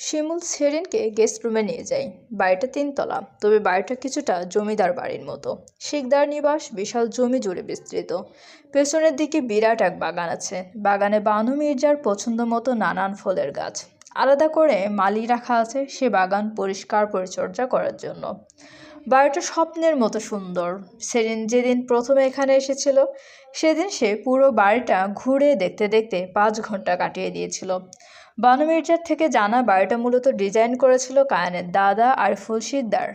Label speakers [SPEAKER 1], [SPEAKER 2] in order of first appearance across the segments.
[SPEAKER 1] শিমুল সেরিনকে guest রুমে নিয়ে যায়। বাড়িটা তিনতলা, তবে বাড়িটা কিছুটা জমিদার বাড়ির মতো। শিকদার নিবাস বিশাল জমি জুড়ে বিস্তৃত। পেছনের দিকে বিরাট এক বাগান আছে। বাগানে বানু মির্জার পছন্দ মতো নানান ফলের গাছ। আলাদা করে মালি রাখা আছে সে বাগান পরিষ্কার পরিচর্যা করার জন্য। বাড়িটা স্বপ্নের মতো সুন্দর। সেদিন যেদিন প্রথমে এখানে এসেছিল, সেদিন সে পুরো বাড়িটা ঘুরে দেখতে দেখতে পাঁচ ঘণ্টা কাটিয়ে দিয়েছিল। বানু মির্জার থেকে জানা বাড়িটা মূলত ডিজাইন করেছিল কায়ানের দাদা আরিফুল শিকদার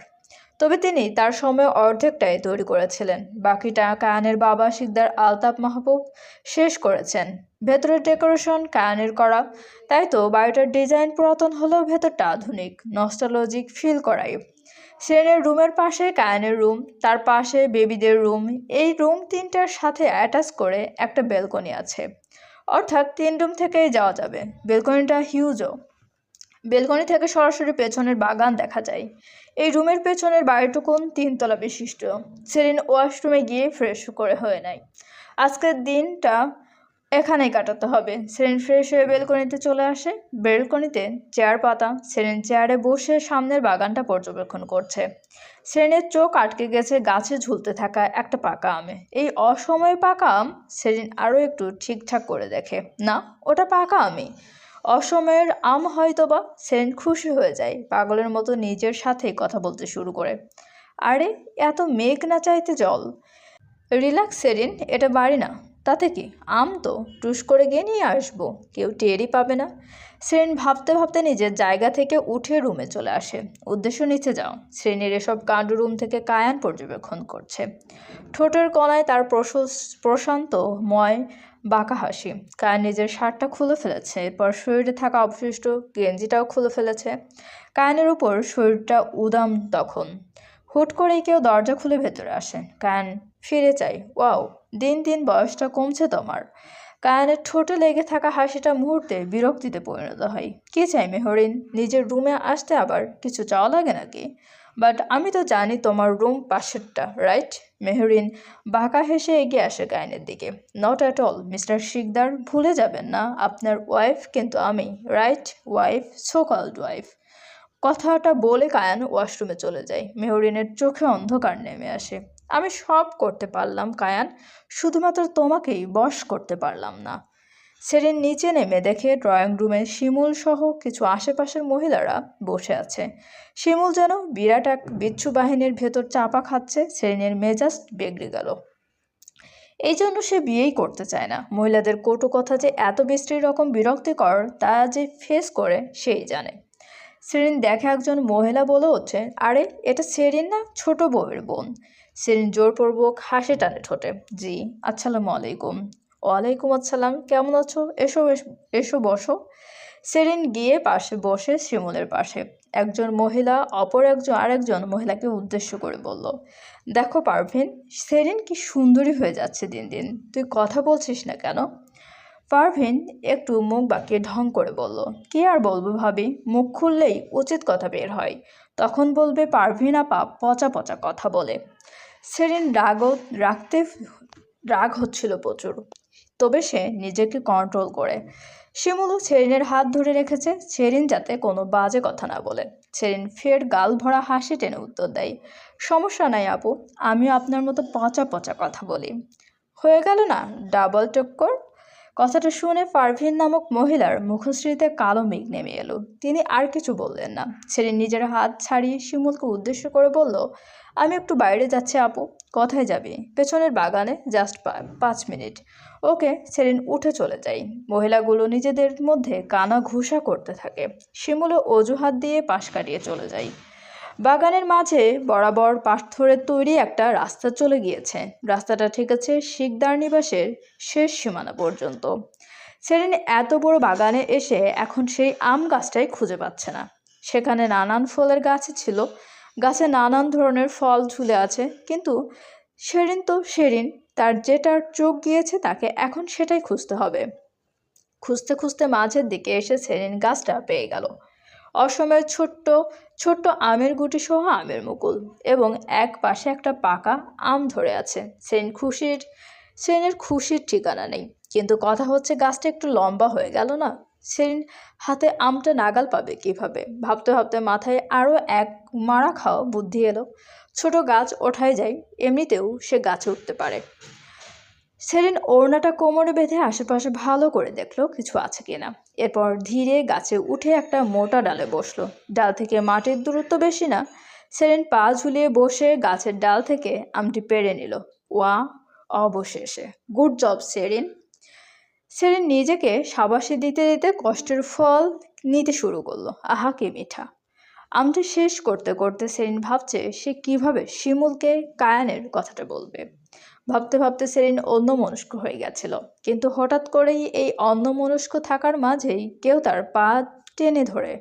[SPEAKER 1] তবে তিনি তার সময় অর্ধেকটাই তৈরি করেছিলেন। বাকিটা কায়ানের বাবা শিকদার আলতাফ মাহবুব শেষ করেছেন। ভেতরের ডেকোরেশন কায়ানের করা। তাই তো বাড়িটার ডিজাইন পুরাতন হলেও ভেতরটা আধুনিক নস্টালজিক ফিল করাই। সেনের রুমের পাশে কায়ানের রুম, তার পাশে বেবিদের রুম। এই রুম তিনটার সাথে অ্যাটাচ করে একটা বেলকনি আছে। অর্থাৎ তিন রুম থেকেই যাওয়া যাবে। বেলকনিটা হিউজও বেলকনি থেকে সরাসরি পেছনের বাগান দেখা যায়। এই রুমের পেছনের বাড়িটুকুন তিনতলা বিশিষ্ট। সেদিন ওয়াশরুমে গিয়ে ফ্রেশ করে হয়ে নেয়। আজকের দিনটা এখানেই কাটাতে হবে। সেরিন ফ্রেশ হয়ে বেলকনিতে চলে আসে। বেলকনিতে চেয়ার পাতা, সেরিন চেয়ারে বসে সামনের বাগানটা পর্যবেক্ষণ করছে। সেরিনের চোখ আটকে গেছে গাছে ঝুলতে থাকা একটা পাকা আমে। এই অসময়ে পাকা আম সেরিন আরও একটু ঠিকঠাক করে দেখে। না, ওটা পাকা আমি অসময়ের আম হয়তো বা সেরিন খুশি হয়ে যায়, পাগলের মতো নিজের সাথেই কথা বলতে শুরু করে। আরে, এত মেঘ না চাইতে জল। রিল্যাক্স সেরিন, এটা বাড়ি না। তাতে কি? আম তো টুস করে গিয়ে নিয়ে আসব, কেউ টেরই পাবে না। সেরিন ভাবতে ভাবতে নিজের জায়গা থেকে উঠে রুমে চলে আসে। উদ্দেশ্য নিচে যাও। শ্রেণির এসব কাণ্ড রুম থেকে কায়ান পর্যবেক্ষণ করছে। ঠোঁটের কলায় তার প্রশস- প্রশান্তময় বাঁকা হাসি। কায়ান নিজের শার্টটা খুলে ফেলেছে। এরপর শরীরে থাকা অবশিষ্ট গেঞ্জিটাও খুলে ফেলেছে। কায়ানের উপর শরীরটা উদাম তখন। হুট করেই কেউ দরজা খুলে ভেতরে আসে। কায়ান ফিরে চাই। ওয়াও, দিন দিন বয়সটা কমছে তোমার। কায়ানের ঠোঁটে লেগে থাকা হাসিটা মুহূর্তে বিরক্তিতে পরিণত হয়। কি চাই মেহরিন, নিজের রুমে আসতে আবার কিছু চাওয়া লাগে নাকি? বাট আমি তো জানি তোমার রুম পাশেরটা, রাইট? মেহরিন, বাঁকা হেসে এগিয়ে আসে কায়নের দিকে। Not at all mister Sikdar, ভুলে যাবেন না, আপনার ওয়াইফ কিন্তু আমি, right? Wife so called wife কথাটা বলে কায়ান ওয়াশরুমে চলে যায়। মেহরিনের চোখে অন্ধকার নেমে আসে। আমি সব করতে পারলাম, কায়ান। শুধুমাত্র তোমাকেই বশ করতে পারলাম না। সেরিন নিচে নেমে দেখে ড্রয়িং রুমে শিমুল সহ কিছু আশেপাশের মহিলারা বসে আছে। শিমুল যেন বিরাট এক বিচ্ছু বাহিনীর ভেতর চাপা খাচ্ছে সেরিনের মেজাজ বেগড়ে গেল। এই জন্য সে বিয়েই করতে চায় না। মহিলাদের কটু কথা যে এত বিশ্রী রকম বিরক্তিকর, তা যে ফেস করে সেই জানে। সেরিন দেখে একজন মহিলা বলে হচ্ছে আরে, এটা সেরিন না, ছোট বউয়ের বোন। সেরিন জোরপূর্বক হাসি টানে ঠোঁটে। জি, আসসালামু আলাইকুম। ওয়ালাইকুম আসসালাম, কেমন আছো? এসো, এস- বসো। সেরিন গিয়ে পাশে বসে শিমুলের পাশে। একজন মহিলা অপর একজন আরেকজন মহিলাকে উদ্দেশ্য করে বলল, দেখো পারভিন সেরিন কি সুন্দরী হয়ে যাচ্ছে দিন দিন। তুই কথা বলছিস না কেন? পারভিন একটু মুখ বাঁকিয়ে ঢং করে বলল, কি আর বলব ভাবি? মুখ খুললেই উচিত কথা বের হয়। তখন বলবে পারভিন আপা পচা পচা কথা বলে। সেরিন রাগও রাখতে রাগ হচ্ছিল প্রচুর। তবে সে নিজেকে কন্ট্রোল করে। শিমুলও সেরিনের হাত ধরে রেখেছে সেরিন যাতে কোনো বাজে কথা না বলে। সেরিন ফের গাল ভরা হাসি টেনে উত্তর দেয়, সমস্যা নাই আপু, আমিও আপনার মতো পচা পচা কথা বলি। হয়ে গেল না ডাবল টক্কর কথাটা শুনে পারভিন নামক মহিলার মুখশ্রীতে কালো মেঘ নেমে এলো। তিনি আর কিছু বললেন না। সেরিন নিজের হাত ছাড়িয়ে শিমুলকে উদ্দেশ্য করে বলল, আমি একটু বাইরে যাচ্ছি আপু। কোথায় যাবি? পেছনের বাগানে জাস্ট পাঁচ মিনিট। ওকে সেরিন উঠে চলে যায় মহিলাগুলো নিজেদের মধ্যে কানা ঘুষা করতে থাকে। শিমুলও অজুহাত দিয়ে পাশ কাটিয়ে চলে যায়। বাগানের মাঝে বরাবর পাথরের তৈরি একটা রাস্তা চলে গিয়েছে। রাস্তাটা ঠিক আছে শিকদার নিবাসের শেষ সীমানা পর্যন্ত। সেরিন এত বড় বাগানে এসে এখন সেই আম গাছটাই খুঁজে পাচ্ছে না। সেখানে নানান ফলের গাছ ছিল। গাছে নানান ধরনের ফল ঝুলে আছে, কিন্তু সেরিন তো সেরিন তার যেটার চোখ গিয়েছে তাকে এখন সেটাই খুঁজতে হবে। খুঁজতে খুঁজতে মাঝের দিকে এসে সেরিন গাছটা পেয়ে গেল। অসময়ের ছোট্ট ছোট্ট আমের গুটি সহ আমের মুকুল এবং এক পাশে একটা পাকা আম ধরে আছে। সেন খুশির, সেনের খুশির ঠিকানা নেই। কিন্তু কথা হচ্ছে গাছটা একটু লম্বা হয়ে গেল না? সেন হাতে আমটা নাগাল পাবে কীভাবে? ভাবতে ভাবতে মাথায় আরও এক মারা খাওয়া বুদ্ধি এলো। ছোট গাছ ওঠায় যায়, এমনিতেও সে গাছে উঠতে পারে। সেরিন ওড়নাটা কোমরে বেঁধে আশেপাশে ভালো করে দেখল কিছু আছে কিনা। এরপর ধীরে গাছে উঠে একটা মোটা ডালে বসল। ডাল থেকে মাটির দূরত্ব বেশি না। সেরেন পা ঝুলিয়ে বসে গাছের ডাল থেকে আমটি পেরে নিল। ওয়া, অবশেষে। Good job, serene. সেরিন নিজেকে সাবাসে দিতে দিতে কষ্টের ফল নিতে শুরু করল। আহা, কি মিঠা। আমটি শেষ করতে করতে সেরিন ভাবছে সে কীভাবে শিমুলকে কায়ানের কথাটা বলবে। ভাবতে ভাবতে সেরিন অন্যমনস্ক হয়ে গেছিল। কিন্তু হঠাৎ করেই এই অন্যমনস্ক থাকার মাঝেই কেউ তার পা টেনে ধরে।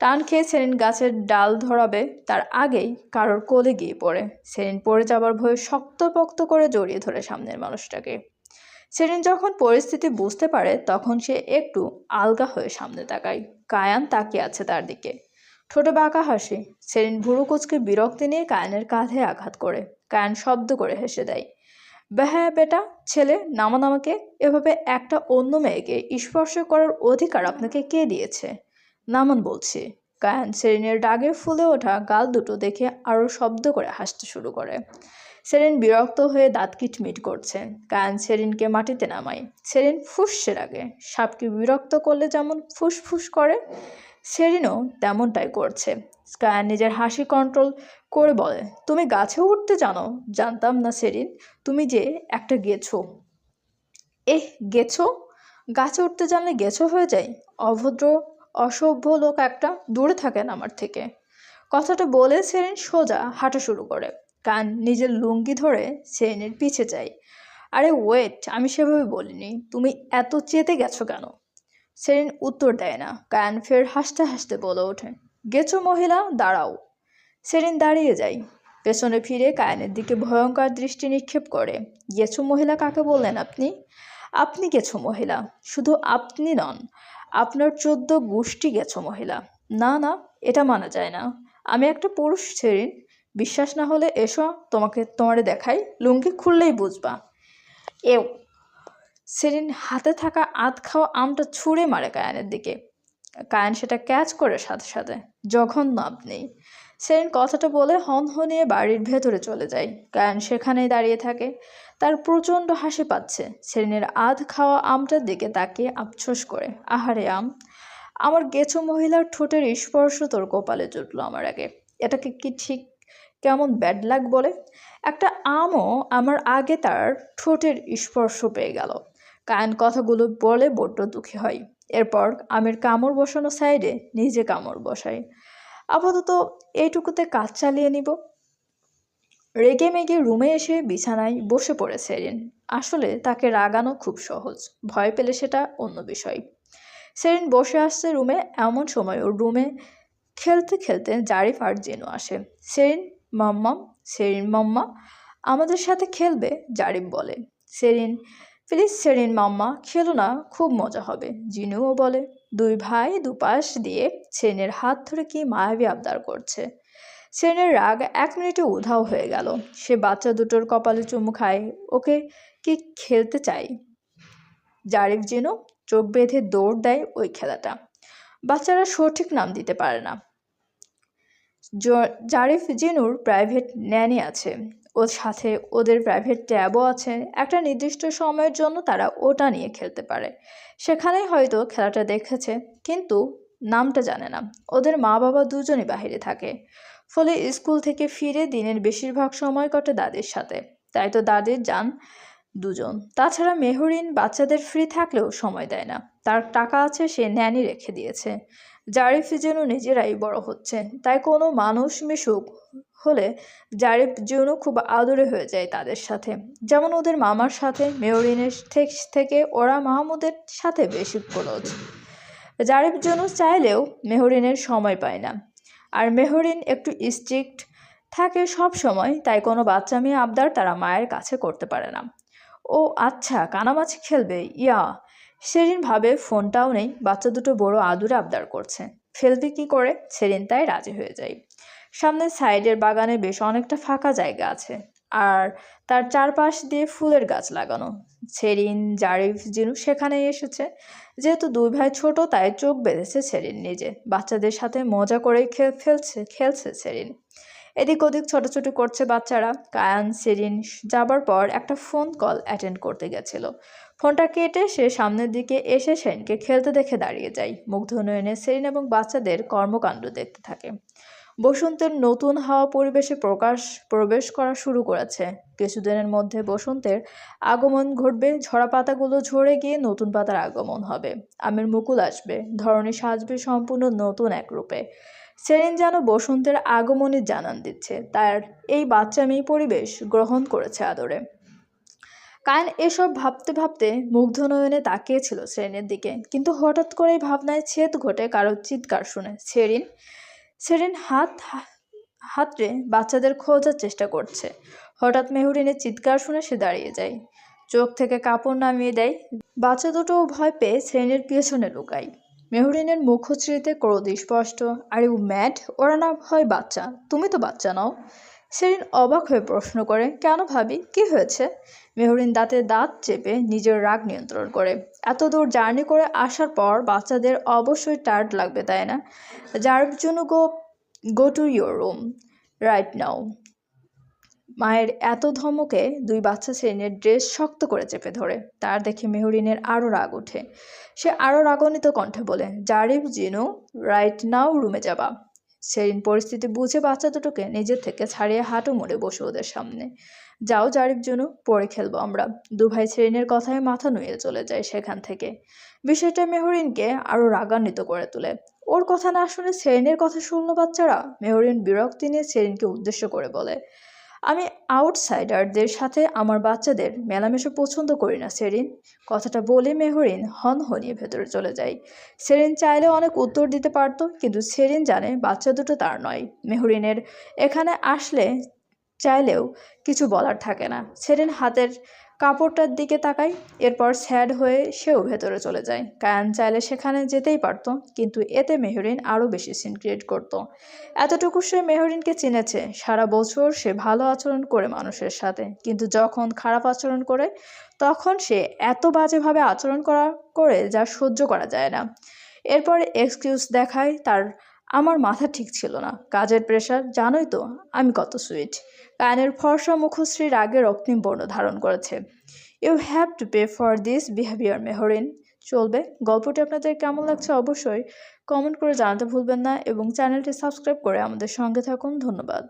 [SPEAKER 1] টান খেয়ে সেরিন গাছের ডাল ধরাবে, তার আগেই কারোর কোলে গিয়ে পড়ে। সেরিন পড়ে যাবার ভয়ে শক্তপোক্ত করে জড়িয়ে ধরে সামনের মানুষটাকে। সেরিন যখন পরিস্থিতি বুঝতে পারে, তখন সে একটু আলগা হয়ে সামনে তাকায়। কায়ান তাকিয়ে আছে তার দিকে। ঠোঁটে বাঁকা হাসি। সেরিন ভুরু কুচকে বিরক্তি নিয়ে কায়ানের কাঁধে আঘাত করে। কায়ান শব্দ করে হেসে দেয় বেহ্যা বেটা, ছেলে নামান আমাকে এভাবে একটা অন্য মেয়েকে স্পর্শ করার অধিকার আপনাকে কে দিয়েছে? নামান বলছি। কায়ান সেরিনের ডাগে ফুলে ওঠা গাল দুটো দেখে আরও শব্দ করে হাসতে শুরু করে। সেরিন বিরক্ত হয়ে দাঁত কিটমিট করছে। কায়ান সেরিনকে মাটিতে নামায়। সেরিন ফুসছে লাগে সাপকে বিরক্ত করলে যেমন ফুসফুস করে সেরিনও তেমনটাই করছে। কায়ান নিজের হাসি কন্ট্রোল করে বলে, তুমি গাছে উঠতে জানো? জানতাম না সেরিন, তুমি যে একটা গেছো। এহ, গেছো? গাছে উঠতে জানলে গেছো হয়ে যায়? অভদ্র, অসভ্য লোক একটা দূরে থাকেন আমার থেকে। কথাটা বলে সেরিন সোজা হাঁটা শুরু করে। কান নিজের লুঙ্গি ধরে সেরিনের পিছে চাই আরে, ওয়েট, আমি সেভাবে বলিনি। তুমি এত চেতে গেছো কেন? সেরিন উত্তর দেয় না কায়ান ফের হাসতে হাসতে বলে ওঠে, গেছো মহিলা, দাঁড়াও। সেরিন দাঁড়িয়ে যায় পেছনে ফিরে কায়ানের দিকে ভয়ঙ্কর দৃষ্টি নিক্ষেপ করে, গেছো মহিলা কাকে বললেন আপনি? আপনি গেছো মহিলা, শুধু আপনি নন, আপনার চোদ্দ গোষ্ঠী গেছো মহিলা। না না, এটা মানা যায় না, আমি একটা পুরুষ সেরিন বিশ্বাস না হলে এসো, তোমাকে, তোমারে দেখাই, লুঙ্গি খুললেই বুঝবা। এও সেরিন হাতে থাকা আধ খাওয়া আমটা ছুঁড়ে মারে কায়ানের দিকে। কায়ান সেটা ক্যাচ করে সাথে সাথে, জঘন্য আপনি। সেরিন কথাটা বলে হন হনিয়ে বাড়ির ভেতরে চলে যায়। কায়ান সেখানেই দাঁড়িয়ে থাকে। তার প্রচণ্ড হাসি পাচ্ছে। সেরিনের আধ খাওয়া আমটার দিকে তাকিয়ে আফসোস করে। আহারে আম, আমার গেছো মহিলার ঠোঁটের স্পর্শ তোর কপালে জুটলো আমার আগে। এটাকে কি ঠিক কেমন ব্যাড লাগ বলে? একটা আমও আমার আগে তার ঠোঁটের স্পর্শ পেয়ে গেল। কায়ন কথাগুলো বলে বড্ড দুঃখী হয়। এরপর আমের কামড় বসানো সাইডে নিজে কামড় বসাই। আপাতত এইটুকুতে কাজ চালিয়ে নিব। রেগে মেগে রুমে এসে বিছানায় বসে পড়ে সেরিন। আসলে তাকে রাগানো খুব সহজ, ভয় পেলে সেটা অন্য বিষয়। সেরিন বসে আসছে রুমে, এমন সময় ওর রুমে খেলতে খেলতে জারিফ আর জেনু আসে। সেরিন মাম্মা সেরিন মাম্মা, আমাদের সাথে খেলবে, জারিফ বলে। সেরিন প্লিজ সেরিন মাম্মা খেলো না, খুব মজা হবে, জিনুও বলে। দুই ভাই দুপাশ দিয়ে সেরিনের হাত ধরে কি মায়াবী আবদার করছে। সেরিনের রাগ এক মিনিটে উধাও হয়ে গেল। সে বাচ্চা দুটোর কপালে চুমু খায়, ওকে কি খেলতে চাই? জারিফ যেন চোখ বেঁধে দৌড় দেয় ওই খেলাটা। বাচ্চারা সঠিক নাম দিতে পারে না। জারিফ জিনুর প্রাইভেট ন্যানি আছে। ওর সাথে ওদের প্রাইভেট ট্যাবও আছে। একটা নির্দিষ্ট সময়ের জন্য তারা ওটা নিয়ে খেলতে পারে। সেখানে হয়তো খেলাটা দেখেছে, কিন্তু নামটা জানে না। ওদের মা বাবা দুজনই বাহিরে থাকে। ফলে স্কুল থেকে ফিরে দিনের বেশিরভাগ সময় কটে দাদির সাথে। তাই তো দাদির যান দুজন। তাছাড়া মেহরিন বাচ্চাদের ফ্রি থাকলেও সময় দেয় না। তার টাকা আছে সে ন্যানি রেখে দিয়েছে। জারিফ যেন নিজেরাই বড় হচ্ছে তাই কোনো মানুষ মিশুক হলে জারিফ যেন খুব আদরে হয়ে যায় তাদের সাথে। যেমন ওদের মামার সাথে মেয়রিনের থেকে ওরা মাহমুদের সাথে বেশি ক্লোজ জারিফ যেন চাইলেও মেহরিনের সময় পায় না। আর মেহরিন একটু স্ট্রিক্ট থাকে সব সময়, তাই কোনো বাচ্চা মেয়ে আবদার তারা মায়ের কাছে করতে পারে না। ও আচ্ছা কানামাছি খেলবে, ইয়া। সেদিন ভাবে ফোনটাও নেই, বাচ্চা দুটো বড় আদুরে আবদার করছে। ফেলবে কি করে? সেরিন তাই রাজি হয়ে যায়। সামনের সাইডের বাগানে বেশ অনেকটা ফাঁকা জায়গা আছে। আর তার চারপাশ দিয়ে ফুলের গাছ লাগানো। সেরিন, জারিফ, জিনু সেখানেই এসেছে। যেহেতু দুই ভাই ছোট, তাই চোখ বেঁধেছে সেরিন নিজে। বাচ্চাদের সাথে মজা করেই খেল, ফেলছে, খেলছে সেরিন। এদিক ওদিক ছোটাছুটি করছে বাচ্চারা। কায়ান, সেরিন যাবার পর একটা ফোন কল অ্যাটেন্ড করতে গেছিল। ফোনটা কেটে সে সামনের দিকে এসে সেনকে খেলতে দেখে দাঁড়িয়ে যায়। মুগ্ধ নয়নে সেরিন এবং বাচ্চাদের কর্মকাণ্ড দেখতে থাকে। বসন্তের নতুন হাওয়া পরিবেশে প্রকাশ, প্রবেশ করা শুরু করেছে। কিছুদিনের মধ্যে বসন্তের আগমন ঘটবে। ঝরা পাতাগুলো ঝরে গিয়ে নতুন পাতার আগমন হবে। আমের মুকুল আসবে। ধরনী সাজবে সম্পূর্ণ নতুন এক রূপে সেরিন যেন বসন্তের আগমনের জানান দিচ্ছে, তার এই বাচ্চা মেয়ে পরিবেশ গ্রহণ করেছে আদরে। কায়ন এসব ভাবতে ভাবতে মুগ্ধ নয়নে তাকিয়েছিল সেরিনের দিকে, কিন্তু হঠাৎ করেই ভাবনায় ছেদ ঘটে কারোর চিৎকার শুনে। সেরিন সেরিন হাত হাতড়ে বাচ্চাদের খোঁজার চেষ্টা করছে। হঠাৎ মেহরিনের চিৎকার শুনে সে দাঁড়িয়ে যায়। চোখ থেকে কাপড় নামিয়ে দেয়। বাচ্চা দুটো ভয় পেয়ে শ্রেণির পিছনে লুকায়। মেহরিনের মুখশ্রীতে ক্রোধ স্পষ্ট, আর ইউ ম্যাড, ওরা না হয় বাচ্চা, তুমি তো বাচ্চা নাও। সেরিন অবাক হয়ে প্রশ্ন করে, কেন ভাবি? কি হয়েছে? মেহরিন দাঁতে দাঁত চেপে নিজের রাগ নিয়ন্ত্রণ করে। এত দূর জার্নি করে আসার পর বাচ্চাদের অবশ্যই টায়ার্ড লাগবে, তাই না? যার জন্য go go to your room right now মায়ের এত ধমকে দুই বাচ্চা শ্রেণির ড্রেস শক্ত করে চেপে ধরে। তার দেখে মেহরিনের আরও রাগ ওঠে। সে আরও রাগান্বিত কণ্ঠে বলে জারিফ জিনু রাইট নাও রুমে যাবা। সেরিন পরিস্থিতি বুঝে বাচ্চা দুটোকে নিজের থেকে ছাড়িয়ে হাঁটু মুড়ে বসে ওদের সামনে। যাও জারিফ জনু পরে খেলব আমরা। দু ভাই সেরিনের কথায় মাথা নুয়ে চলে যায় সেখান থেকে। বিষয়টা মেহরিনকে আরও রাগান্বিত করে তোলে। ওর কথা না শুনে সেরিনের কথা শুনলো বাচ্চারা? মেহরিন বিরক্তি নিয়ে সেরিনকে উদ্দেশ্য করে বলে আমি আউটসাইডারদের সাথে আমার বাচ্চাদের মেলামেশা পছন্দ করি না, সেরিন। কথাটা বলে মেহরিন হন হনিয়ে ভেতরে চলে যায়। সেরিন চাইলে অনেক উত্তর দিতে পারত, কিন্তু সেরিন জানে বাচ্চা দুটো তার নয়। মেহরিনের এখানে আসলে চাইলেও কিছু বলার থাকে না। সেরিন হাতের কাপড়টার দিকে তাকায়, এরপর স্যাড হয়ে সেও ভেতরে চলে যায়। কায়ান চাইলে সেখানে যেতেই পারতো, কিন্তু এতে মেহরিন আরও বেশি সিন ক্রিয়েট করতো। এতটুকু সে মেহরিনকে চিনেছে, সারা বছর সে ভালো আচরণ করে মানুষের সাথে, কিন্তু যখন খারাপ আচরণ করে, তখন সে এত বাজেভাবে আচরণ করা, করে যা সহ্য করা যায় না। এরপর এক্সকিউজ দেখায় তার আমার মাথা ঠিক ছিল না। কাজের প্রেশার জানোই তো, আমি কত সুইট কায়নের ফর্সা মুখশ্রীর রাগে রক্তিম বর্ণ ধারণ করেছে। You have to pay for this behaviour Mehrin চলবে? গল্পটি আপনাদের কেমন লাগছে অবশ্যই কমেন্ট করে জানাতে ভুলবেন না এবং চ্যানেলটি সাবস্ক্রাইব করে আমাদের সঙ্গে থাকুন। ধন্যবাদ।